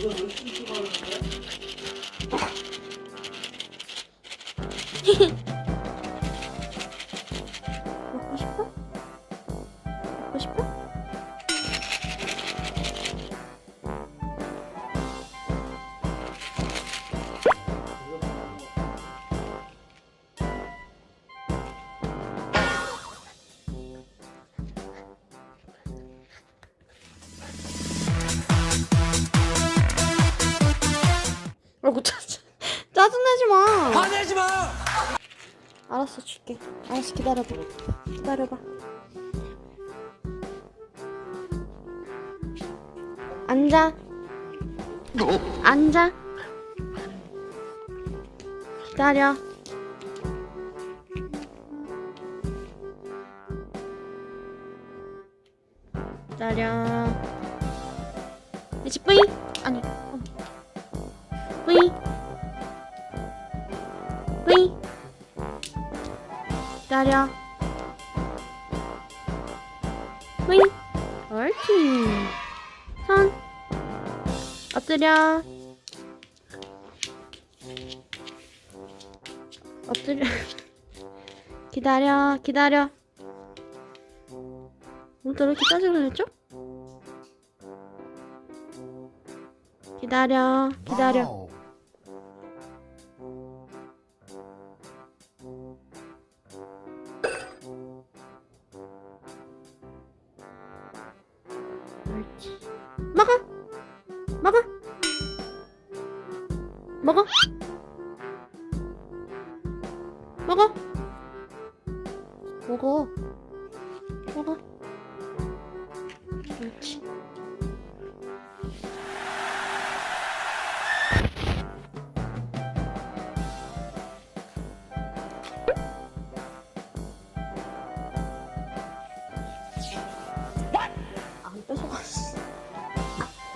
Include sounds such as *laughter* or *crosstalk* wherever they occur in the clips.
이거 열심히 아이고 짜증 짜증내지 마. 화내지 마! 알았어 줄게. 알았어 기다려봐. 기다려봐. 앉아. 앉아. 기다려. 기다려. 이제 뿌이. 아니. 어. 뿌이. 기다려. 뿌이. 옳지. 손. 엎드려. 엎드려. *laughs* 기다려, 기다려. 오늘도 왜 이렇게 짜증을 냈죠? 기다려, 기다려. 옳지. 먹어! 먹어! 먹어! 먹어! 먹어! 먹어! 옳지.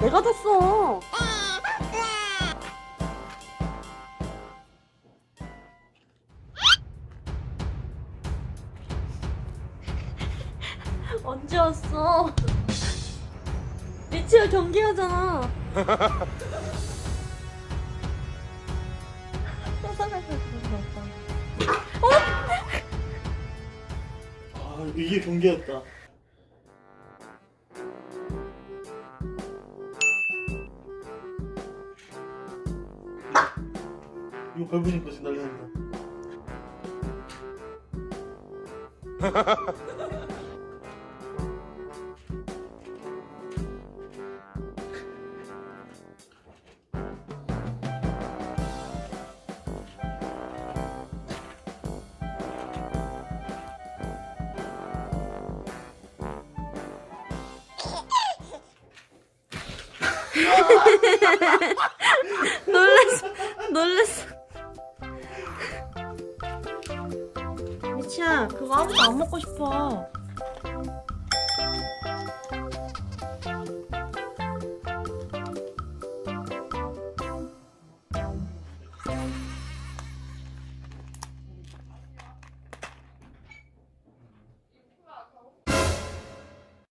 내가 됐어. 언제 왔어? 미치야 경기하잖아. 아 이게 경기였다. 이거 밟으니까 지금 난리 난다. 놀랬어. 그거 아무도 안 먹고 싶어.